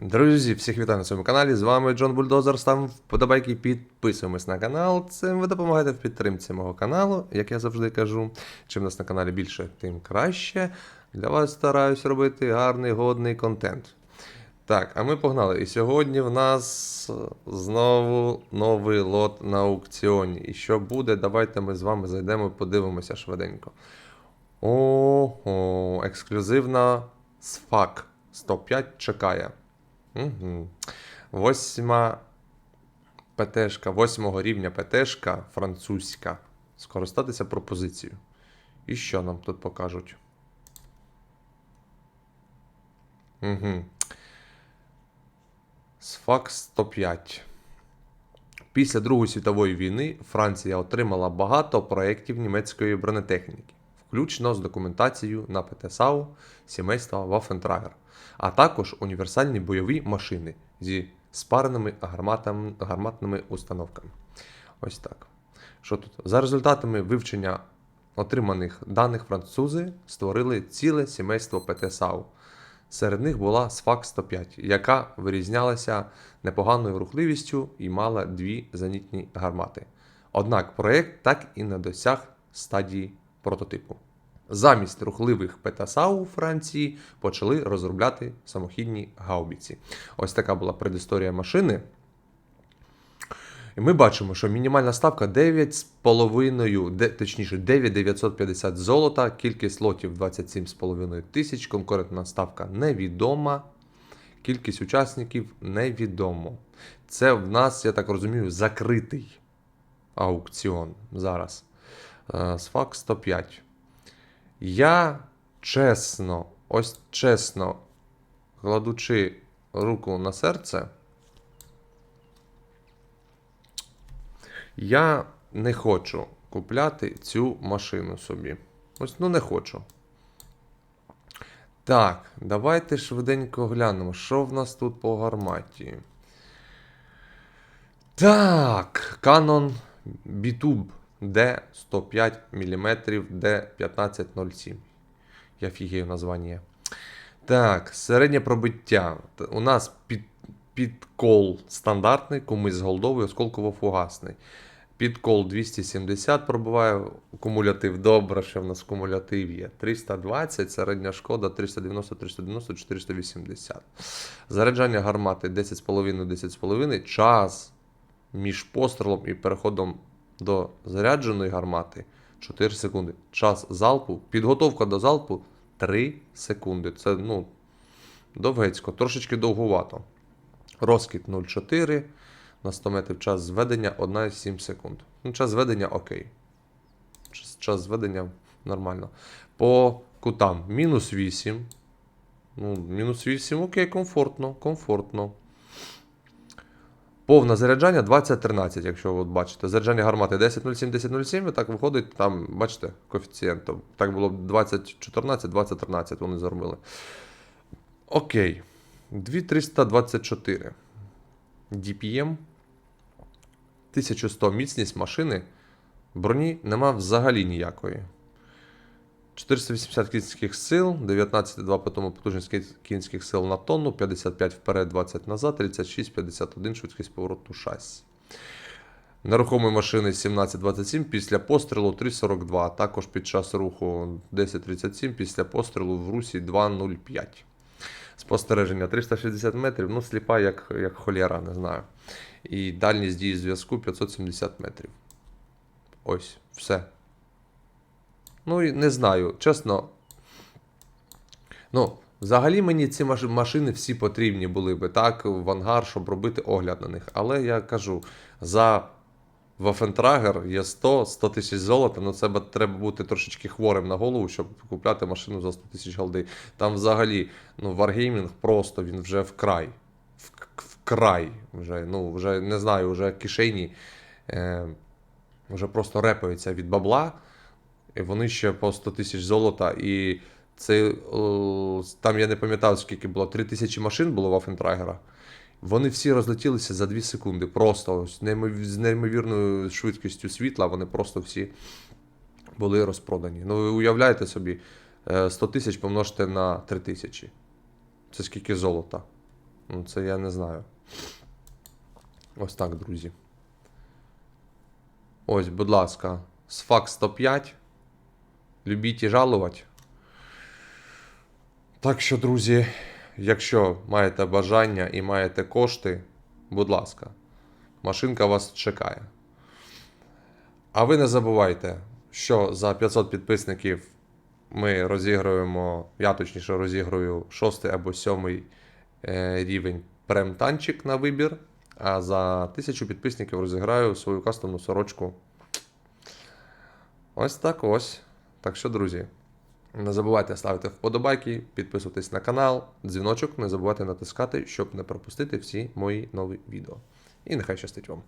Друзі, всіх вітаю на своєму каналі. З вами Джон Бульдозер. Ставимо вподобайки, підписуємось на канал. Цим ви допомагаєте в підтримці мого каналу, як я завжди кажу. Чим нас на каналі більше, тим краще. Для вас стараюсь робити гарний, годний контент. Так, а ми погнали. І сьогодні в нас знову новий лот на аукціоні. І що буде, давайте ми з вами зайдемо і подивимося швиденько. Ого, ексклюзивна сфак 105 чекає. Угу. Восьма ПТшка, восьмого рівня ПТшка французька. Скористатися пропозицією. І що нам тут покажуть? Угу. Сфак 105. Після Другої світової війни Франція отримала багато проєктів німецької бронетехніки, включно з документацією на ПТСАУ сімейства Waffenträger, а також універсальні бойові машини зі спареними гарматними установками. Ось так. Що тут? За результатами вивчення отриманих даних французи створили ціле сімейство ПТСАУ. Серед них була Сфак 105, яка вирізнялася непоганою рухливістю і мала дві зенітні гармати. Однак проєкт так і не досяг стадії прототипу. Замість рухливих ПТСАУ у Франції почали розробляти самохідні гаубіці. Ось така була предісторія машини. І ми бачимо, що мінімальна ставка 9,5, де, точніше 9,950 золота, кількість лотів 27,5 тисяч, конкурентна ставка невідома, кількість учасників невідомо. Це в нас, я так розумію, закритий аукціон зараз. Е, Сфак 105. Я чесно, ось чесно, кладучи руку на серце. Я не хочу купляти цю машину собі. Ось ну не хочу. Так, давайте швиденько глянемо, що в нас тут по гарматі. Так, Canon B-Tube D105 мм D1507. Я фігію названня. Так, середнє пробиття. У нас під, підкол стандартний, комусь голдовий, осколково-фугасний. Підкол 270 пробиває кумулятив. Добре, що в нас кумулятив є. 320, середня шкода 390, 390, 480. Заряджання гармати 10,5, 10,5. Час між пострілом і переходом до зарядженої гармати 4 секунди. Час залпу, підготовка до залпу 3 секунди. Це ну, довгецько, трошечки довгувато. Розкид 0,4 на 100 метрів. Час зведення 1,7 секунд. Ну, час зведення окей. Час, час зведення нормально. По кутам мінус 8. Ну, мінус 8, окей, комфортно, комфортно. Повне заряджання 20-13, якщо от бачите. Заряджання гармати 10.07, 10.07, і так виходить, там, бачите, коефіцієнт. Так було 2014, 2013 вони зробили. Окей. 2324. DPM. 1100 міцність машини. Броні нема взагалі ніякої. 480 кінських сил, 19,2 по тому потужність кінських сил на тонну, 55 вперед, 20 назад, 36, 51 швидкість повороту шасі. Нерухомої машини 17,27 після пострілу 3,42, а також під час руху 10,37 після пострілу в русі 2,05. Спостереження 360 метрів, ну сліпа, як, як холєра, не знаю. І дальність дії зв'язку 570 метрів. Ось, все. Ну, і не знаю, чесно. Ну, взагалі мені ці машини всі потрібні були би, так, в ангар, щоб робити огляд на них. Але я кажу, за Waffentrager є 100, 100 тисяч золота, ну це треба бути трошечки хворим на голову, щоб купляти машину за 100 тисяч голди. Там взагалі, ну, Wargaming просто він вже вкрай. Вкрай. Вже, ну, вже не знаю, вже кишені е, вже просто репаються від бабла. І вони ще по 100 тисяч золота. І це, там я не пам'ятаю, скільки було. 3 тисячі машин було в Афентрайгера. Вони всі розлетілися за 2 секунди. Просто з неймовірною швидкістю світла. Вони просто всі були розпродані. Ну, ви уявляєте собі, е, 100 тисяч помножте на 3 тисячі. Це скільки золота. Ну, це я не знаю. Ось так, друзі. Ось, будь ласка, Сфак 105. Любіть і жалувати. Так що, друзі, якщо маєте бажання і маєте кошти, будь ласка, машинка вас чекає. А ви не забувайте, що за 500 підписників ми розігруємо, я точніше розіграю 6 або 7 е, рівень прем-танчик на вибір. А за 1000 підписників розіграю свою кастомну сорочку. Ось так ось. Так що, друзі, не забувайте ставити вподобайки, підписуватись на канал, дзвіночок не забувайте натискати, щоб не пропустити всі мої нові відео. І нехай щастить вам.